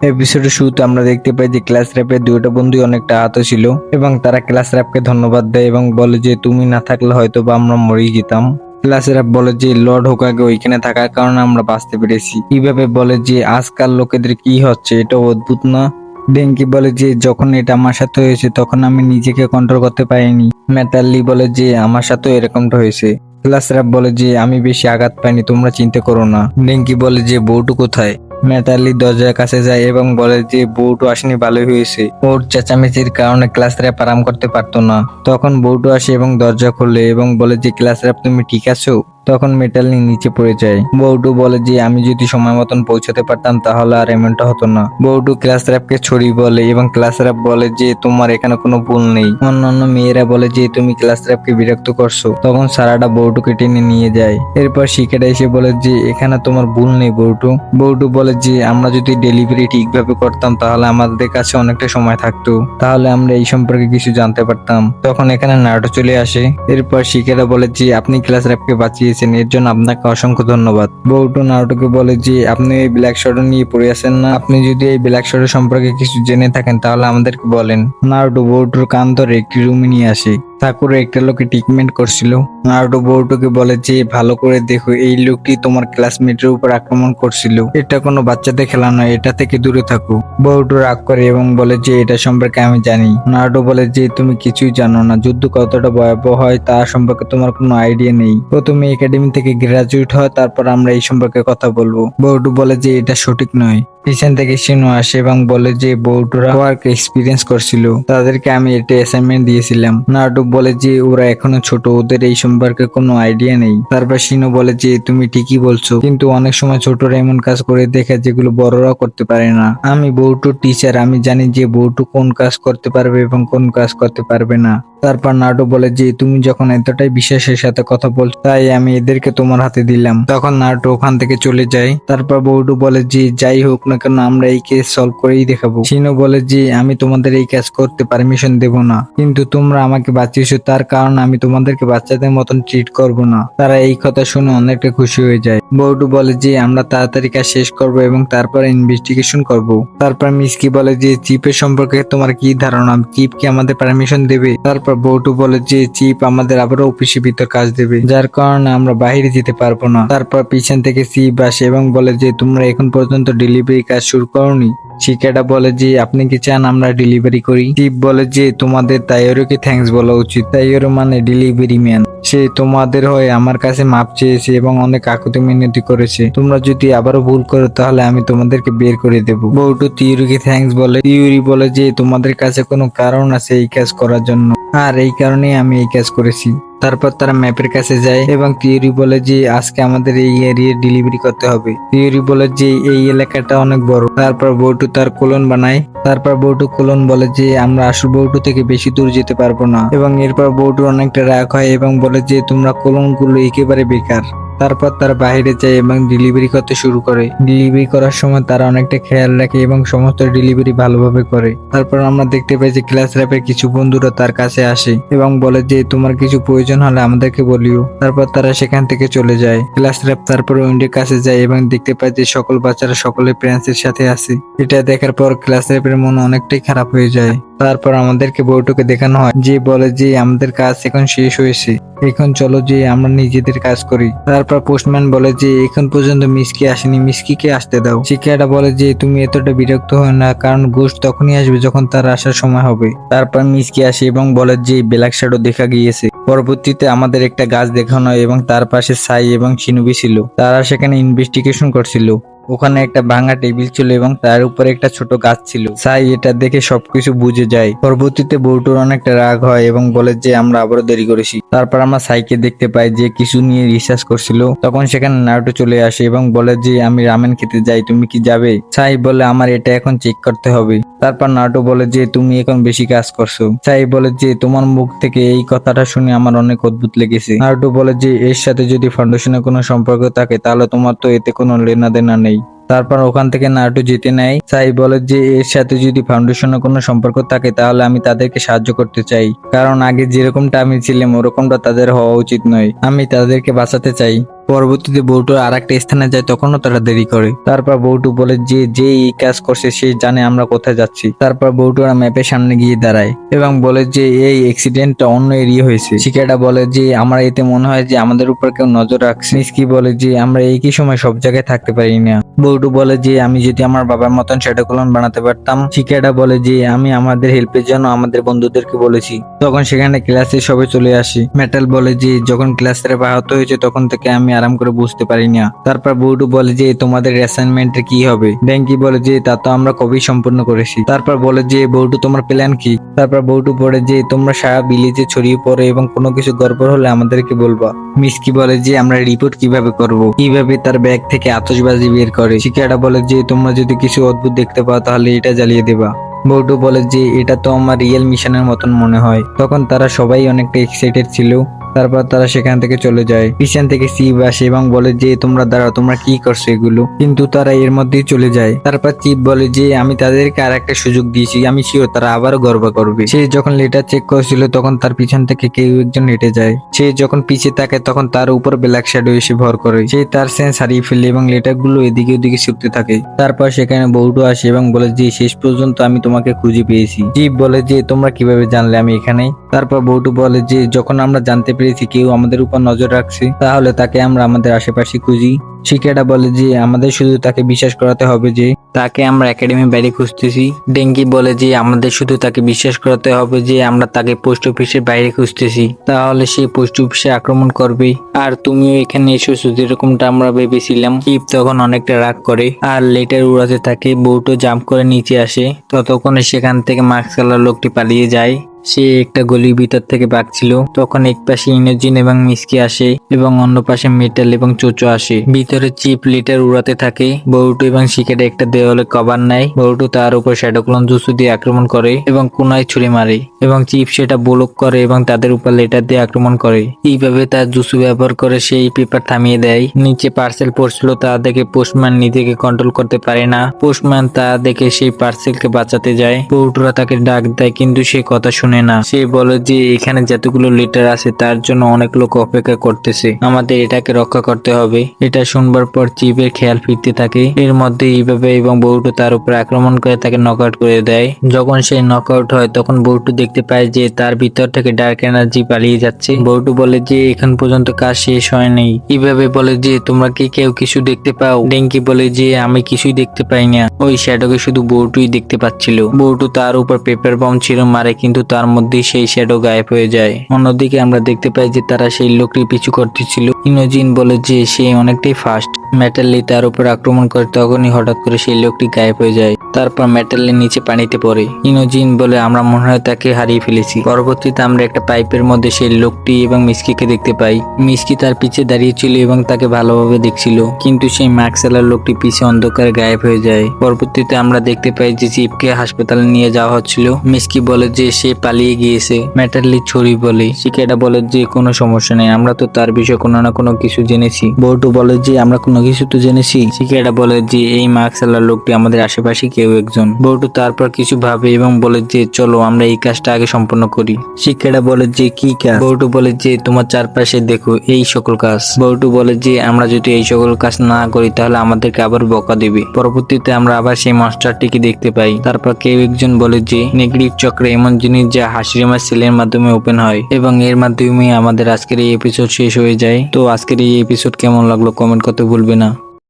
এপিসোডের শুরুতে আমরা দেখতে পাই যে ক্লাস র্যাপের দুইটা বন্ধু অনেকটা আহত ছিল এবং তারা ক্লাস র্যাপকে ধন্যবাদ দেয় এবং বলে যে, তুমি না থাকলে হয়তো বা আমরা মরেই যেতাম। ক্লাস র্যাপ বলে যে, লর্ড হোকাকে ওইখানে থাকার কারণে আমরা বাঁচতে পেরেছি। কীভাবে বলে যে, আজকাল লোকেদের কি হচ্ছে? এটা অদ্ভুত না? ডেঙ্কি বলে যে, যখন এটা আমার সাথে হয়েছে, তখন আমি নিজেকে কন্ট্রোল করতে পারিনি। মেটাল্লি বলে যে, আমার সাথেও এরকমটা হয়েছে। ক্লাস র্যাপ বলে যে, আমি বেশি আঘাত পাইনি, তোমরা চিন্তা করো না। ডেঙ্কি বলে যে, বউটু কোথায়? মেটালি দরজার কাছে যায় এবং বলে যে, বউটু আসেনি, ভালোই হয়েছে। ওর চেঁচামেচির কারণে ক্লাস র্যাপ আরাম করতে পারতো না। তখন বউটু আসে এবং দরজা খুলে এবং বলে যে, ক্লাস র্যাপ তুমি ঠিক আছো? তখন মেটালি নিচে পড়ে যায়। বউটু বলে যে, আমি যদি সময় মতন পৌঁছাতে পারতাম, তাহলে আর এমনটা হতো না। বউটু ক্লাস র্যাপকে ছড়ি বলে এবং ক্লাস র্যাপ বলে যে, তোমার এখানে কোনো ভুল নেই। অন্যান্য মেয়েরা বলে যে, তুমি ক্লাস র্যাপকে বিরক্ত করছ। তখন সারাটা বউটুকে টেনে নিয়ে যায়। এরপর শিখেরা এসে বলে যে, এখানে তোমার ভুল নেই বউটু বউটু বলে যে, আমরা যদি ডেলিভারি ঠিকভাবে করতাম, তাহলে আমাদের কাছে অনেকটা সময় থাকতো। তাহলে আমরা এই সম্পর্কে কিছু জানতে পারতাম। তখন এখানে নাটক চলে আসে। এরপর শিখেরা বলে যে, আপনি ক্লাস র্যাপকে বাঁচিয়েছেন এর জন্য আপনাকে অসংখ্য ধন্যবাদ। বউটু নারুটোকে বলে যে, আপনি এই ব্ল্যাক শর্ট নিয়ে পড়ে আছেন না। আপনি যদি এই ব্ল্যাক শর্টের সম্পর্কে কিছু জেনে থাকেন, তাহলে আমাদেরকে বলেন। নারুটো বউটুর কান ধরে একটি রুমে নিয়ে আসে। ঠাকুরে একটা লোকে ট্রিটমেন্ট করছিল। নারুটো বউটুকে বলে যে, ভালো করে দেখো, এই লোকটি তোমার ক্লাসমেটের উপর আক্রমণ করছিল। এটা কোনো বাচ্চাদের খেলা নয়, এটা থেকে দূরে থাকো। বউটু রাগ করে এবং বলে যে, এটা সম্পর্কে আমি জানি। নারুটো বলে যে, তুমি কিছুই জানো না। যুদ্ধ কতটা ভয়াবহ হয় তা সম্পর্কে তোমার কোনো আইডিয়া নেই। প্রথমে একাডেমি থেকে গ্রাজুয়েট হয়, তারপর আমরা এই সম্পর্কে কথা বলব। বউটু বলে যে, এটা সঠিক নয়। পিছন থেকে সিনু আসে এবং বলে যে বউটুরা ওয়ার্ক এক্সপিরিয়েন্স করছিল। তাদেরকে আমি এটা অ্যাসাইনমেন্ট দিয়েছিলাম। নাটু বলে যে, ওরা এখনও ছোট, ওদের এই সম্পর্কে কোনো আইডিয়া নেই। তারপর সিনু বলে যে, তুমি ঠিকই বলছো, কিন্তু অনেক সময় ছোটরা এমন কাজ করে দেখে যেগুলো বড়রা করতে পারে না। আমি বউটুর টিচার আমি জানি যে বউটু কোন কাজ করতে পারবে এবং কোন কাজ করতে পারবে না। তারপর নাটু বলে যে, তুমি যখন এতটাই বিশ্বাসের সাথে কথা বলছো তাই আমি এদেরকে তোমার হাতে দিলাম। তখন নাটু ওখান থেকে চলে যায়। তারপর বৌডু বলে যে, যাই হোক না কেন আমরা এই কেস সলভ করেই দেখাবো। সিনো বলে যে আমি তোমাদের এই কাজ করতে পারমিশন দেব না। কিন্তু তোমরা আমাকে বাঁচিয়েছো, তার কারণ আমি তোমাদেরকে বাচ্চাদের মতন ট্রিট করব না। তারা এই কথা শুনে অনেকটা খুশি হয়ে যায়। বৌডু বলে যে আমরা তাড়াতাড়ি কাজ শেষ করব এবং তারপর ইনভেস্টিগেশন করব। তারপর মিসকি বলে যে চিপের সম্পর্কে তোমার কি ধারণা? চিপ কি আমাদের পারমিশন দেবে? তারপর বৌটু বলে যে চিপ আমাদের আবারও অফিসের ভিতর কাজ দেবে, যার কারণে আমরা বাইরে যেতে পারব না। তারপর পিছন থেকে চিপ আসে এবং বলে যে তোমরা এখন পর্যন্ত ডেলিভারি কাজ শুরু করনি। চিকাটা বলে যে, আপনি কি চান আমরা ডেলিভারি করি? টিপ বলে যে, তোমাদের তাইয়রকে থ্যাঙ্কস বলা উচিত। তাইয়র মানে ডেলিভারি ম্যান সে তোমাদের হয়ে আমার কাছে মাপ চেয়েছে এবং অনেক আকুতি মিনতি করেছে। তোমরা যদি আবারও ভুল করো, তাহলে আমি তোমাদেরকে বের করে দেব। বউটু তিউরিকে থ্যাঙ্কস বলে। তিউরি বলে যে, তোমাদের কাছে কোনো কারণ আছে এই কাজ করার জন্য। আর এই কারণেই আমি এই কাজ করেছি। তারপর তারা ম্যাপের কাছে যায় এবং থিওরি বলে যে, আজকে আমাদের এই এরিয়া ডেলিভারি করতে হবে। থিওরি বলে যে, এই এলাকাটা অনেক বড়। তারপর বউটু তার কোলন বানায়। তারপর বউটু কোলন বলে যে, আমরা আসল বউটু থেকে বেশি দূর যেতে পারব না। এবং এরপর বউটু অনেকটা রাগ হয় এবং বলে যে তোমরা কোলনগুলো একেবারে বেকার। তারপর তারা বাইরে যায় এবং ডেলিভারি করতে শুরু করে। ডেলিভারি করার সময় তারা অনেকটা খেয়াল রাখে এবং সমস্ত ডেলিভারি ভালোভাবে করে। তারপর আমরা দেখতে পাই যে ক্লাস র্যাপের কিছু বন্ধুরা তার কাছে আসে এবং বলে যে, তোমার কিছু প্রয়োজন হলে আমাদেরকে বলিও। তারপর তারা সেখান থেকে চলে যায়। ক্লাস র্যাপ তারপর উইন্ডের কাছে যায় এবং দেখতে পায় যে সকল বাচ্চারা সকলে প্যারেন্টসের সাথে আছে। এটা দেখার পর ক্লাস র্যাপের মন অনেকটাই খারাপ হয়ে যায়। তারপর আমাদেরকে বউটুকে দেখানো হয়। যে বলে যে, আমাদের কাজ এখন শেষ হয়েছে। এখন চলো যে, আমরা নিজেদের কাজ করি। তারপর পোস্টম্যান বলে যে, এখন পর্যন্ত মিসকি আসেনি। মিসকিকে আসতে দাও। শিক্ষাটা বলে যে, তুমি এতটা বিরক্ত হয় না, কারণ গোস্ট তখনই আসবে যখন তার আসার সময় হবে। তারপর মিসকি আসে এবং বলে যে, ব্ল্যাক শ্যাডো দেখা গিয়েছে। পরবর্তীতে আমাদের একটা গাছ দেখানো এবং তার পাশে সাই এবং শিনুবি ছিল। তারা সেখানে ইনভেস্টিগেশন করছিল। ওখানে একটা ভাঙা টেবিল ছিল এবং তার উপরে একটা ছোট গাছ ছিল। সাই এটা দেখে সবকিছু বুঝে যায়। পরবর্তীতে বউটুর অনেকটা রাগ হয় এবং বলে যে, আমরা আবারও দেরি করেছি। তারপর আমরা সাইকে দেখতে পাই যে, কিছু নিয়ে রিসার্চ করছিল। তখন সেখানে নারুটো চলে আসে এবং বলে যে, আমি রামেন খেতে যাই, তুমি কি যাবে? সাই বলে, আমার এটা এখন চেক করতে হবে। তারপর নাটু বলে যে, তুমি এখন বেশি কাজ করছ। সাই বলে যে, তোমার মুখ থেকে এই কথাটা শুনে আমার অনেক অদ্ভুত লেগেছে। নাটু বলে যে, এর সাথে যদি ফাউন্ডেশনের কোনো সম্পর্ক থাকে, তাহলে তোমার তো এতে কোনো লেনা দেনা নেই। তারপর ওখান থেকে নাটু জিতে নেয়। সাই বলে যে, এর সাথে যদি ফাউন্ডেশনের কোনো সম্পর্ক থাকে, তাহলে আমি তাদেরকে সাহায্য করতে চাই। কারণ আগে যেরকমটা আমি ছিলাম, ওরকমটা তাদের হওয়া উচিত নয়। আমি তাদেরকে বাঁচাতে চাই। পরবর্তীতে বউটু আর একটা স্থানে যায়, তখনও তারা দেরি করে। তারপর বউটু বলে, যে যে এই কাজ করছে, সে জানে আমরা কোথায় যাচ্ছি। তারপর বউটুরা ম্যাপের সামনে গিয়ে দাঁড়ায় এবং বলে যে, এই অ্যাক্সিডেন্টটা অন্য এরিয়া হয়েছে। শিকাটা বলে যে, আমরা এতে মনে হয় যে আমাদের উপর কেউ নজর রাখছে। মিসকি বলে যে, আমরা একই সময় সব জায়গায় থাকতে পারি না। বউটু বলে যে, আমি যদি আমার বাবার মতন সেটা কলন বানাতে পারতাম। শিকাটা বলে যে, আমি আমাদের হেল্পের জন্য আমাদের বন্ধুদেরকে বলেছি। তখন সেখানে ক্লাসে সবাই চলে আসি। মেটাল বলে যে, যখন ক্লাসের আহত হয়েছে, তখন থেকে আমি আরাম করে বুঝতে পারি না। তারপর বউটু বলে যে, তোমাদের অ্যাসাইনমেন্টের কি হবে? ব্যাংকি বলে যে, তা তো আমরা কবেই সম্পূর্ণ করেছি। তারপর বলে যে বউটু তোমার প্ল্যান কি? তারপর বউটু বলে যে, তোমরা সারা বিলিজে ছড়িয়ে পড়ে এবং কোনো কিছু গড়বড় হলে আমাদেরকে বলবা। মিসকি বলে যে, আমরা রিপোর্ট কীভাবে করব? কীভাবে তার ব্যাগ থেকে আতশবাজি বের করে। শিকাটা বলে যে, তোমরা যদি কিছু অদ্ভুত দেখতে পাও, তাহলে এটা জ্বালিয়ে দেবা। বৌটু বলে যে, এটা তো আমার রিয়েল মিশনের মতন মনে হয়। তখন তারা সবাই অনেকটা এক্সাইটেড ছিল। তারপর তারা সেখান থেকে চলে যায়। পিছন থেকে চিপ আসে এবং বলে যে, তোমরা দাঁড়াও, তোমরা কি করছ এগুলো? কিন্তু তারা এর মধ্যেই চলে যায়। তারপর চিপ বলে যে, আমি তাদেরকে আর একটা সুযোগ দিয়েছি। আমি শিওর তারা আবারও গর্ব করবে। সে যখন লেটার চেক করছিল, তখন তার পিছন থেকে কেউ একজন হেঁটে যায়। সে যখন পিছে তাকায়, তখন তার উপর ব্ল্যাক শ্যাডো এসে ভর করে। সে তার সেন্স হারিয়ে ফেলে এবং লেটারগুলো এদিকে ওদিকে ছুটতে থাকে। তারপর সেখানে বউটু আসে এবং বলে যে, শেষ পর্যন্ত আমি তোমাকে খুঁজে পেয়েছি। চিপ বলে যে, তোমরা কীভাবে জানলে আমি এখানে? তারপর বউটু বলে যে, যখন আমরা জানতে পেরেছি কেউ আমাদের উপর নজর রাখছে, তাহলে তাকে আমরা আমাদের আশেপাশে খুঁজি। শিক্ষাটা বলে যে, আমাদের শুধু তাকে বিশ্বাস করাতে হবে যে, তাকে আমরা একাডেমি বাইরে খুঁজতেছি। ডেঙ্গি বলে যে, আমাদের শুধু তাকে বিশ্বাস করাতে হবে যে, আমরা তাকে পোস্ট অফিসের বাইরে খুঁজতেছি। তাহলে সে পোস্ট অফিসে আক্রমণ করবে। আর তুমিও এখানে এসেছ, যেরকমটা আমরা ভেবেছিলাম। কিপ তখন অনেকটা রাগ করে, আর লেটার উড়াতে থাকে বউটো জাম্প করে নিচে আসে। ততক্ষণে সেখান থেকে মাস্ক কালার লোকটি পালিয়ে যায়। সে একটা গলির ভিতর থেকে বাঁকছিল তখন এক পাশে ইনোজিন এবং মিসকি আসে এবং অন্য পাশে মেটাল এবং চোচো আসে। ভিতরে চিপ লিটার উড়াতে থাকে। বউটু এবং শিকেটে একটা দেওয়ালে কভার নেয়। বউটু তার উপর শ্যাডোক্লন জুসু দিয়ে আক্রমণ করে এবং কোনায় ছুরি মারে এবং চিপ সেটা ব্লক করে এবং তাদের উপর লেটার দিয়ে আক্রমণ করে। এইভাবে তার জুসু ব্যবহার করে সেই পেপার থামিয়ে দেয়। নিচে পার্সেল পড়ছিল, তা দেখে পোস্টম্যান নিজেকে কন্ট্রোল করতে পারে না। পোস্টম্যান তা দেখে সেই পার্সেলকে বাঁচাতে যায়। বউটুরা তাকে ডাক দেয়, কিন্তু সে কথা শুনে না। সে বলে যে, এখানে যতগুলো লিটার আছে, তার জন্য অনেক লোক অপেক্ষা করতেছে। আমাদের এটাকে রক্ষা করতে হবে। এটা শুনবার পর চিপের খেয়াল ফিরতে থাকে। এর মধ্যে এইভাবে এবং বউটু তার উপর আক্রমণ করে তাকে নকআউট করে দেয়। যখন সে নকআউট হয়, তখন বউটু দেখতে পায় যে, তার ভিতর থেকে ডার্ক এনার্জি পালিয়ে যাচ্ছে। বউটু বলে যে, এখন পর্যন্ত কাজ শেষ হয়নি। এইভাবে বলে যে, তোমরা কি কেউ কিছু দেখতে পাও? ডেঙ্কি বলে যে, আমি কিছুই দেখতে পাই না। ওই শ্যাডোকে শুধু বউটুই দেখতে পাচ্ছিল। বউটু তার উপর পেপার বম ছিল, মারে, কিন্তু তার মধ্যেই সেই শ্যাডো গায়েব হয়ে যায়। অন্যদিকে আমরা দেখতে পাই যে তারা সেই লোকটি পিছু করতেছিল। ইনোজিন বলে যে সে অনেকটাই ফাস্ট মেটালি তার উপর আক্রমণ করে তখনই হঠাৎ করে সেই লোকটি গায়েব হয়ে যায়। তারপর মেটালের নিচে পানিতে পড়ে। ইনোজিন বলে, আমরা মনে হয় তাকে হারিয়ে ফেলেছি। পরবর্তীতে আমরা একটা পাইপের মধ্যে সেই লোকটি এবং মিসকিকে দেখতে পাই। মিসকি তার পিছে দাঁড়িয়েছিল এবং তাকে ভালোভাবে দেখছিল। কিন্তু সেই ম্যাক্সেলার লোকটি পিছে অন্ধকারে গায়েব হয়ে যায়। পরবর্তীতে আমরা দেখতে পাই যে চিপকে হাসপাতালে নিয়ে যাওয়া হচ্ছিল। মিসকি বলে যে সে পালিয়ে গিয়েছে। মেটালি ছড়ি বলে শিকেটা বলে যে কোনো সমস্যা নেই, আমরা তো তার বিষয়ে কোনো না কোনো কিছু জেনেছি। বউটু বলে যে, আমরা কোনো কিছু তো জেনেছি। শিকেটা বলে যে, এই মার্কসালার লোকটি আমাদের আশেপাশে কেউ একজন। বউটু তারপর কিছু ভাবে এবং বলে যে, চলো আমরা এই কাজটা আগে সম্পন্ন করি। শিক্ষাটা বলে যে, কি কাজ? বউটু বলে যে, তোমার চারপাশে দেখো, এই সকল কাজ। বউটু বলে যে, আমরা যদি এই সকল কাজ না করি, তাহলে আমাদেরকে আবার বকা দিবে। পরবর্তীতে আমরা আবার সেই মাস্টারটিকে দেখতে পাই। তারপর কেউ একজন বলে যে নেগেটিভ চক্রে এমন জিনিস যা হাসিরিমার সেলের মাধ্যমে ওপেন হয় এবং এর মাধ্যমে আমাদের আজকের এই এপিসোড শেষ হয়ে যায়। তো আজকের এই এপিসোড কেমন লাগল? কমেন্ট করতে ভুলবে না।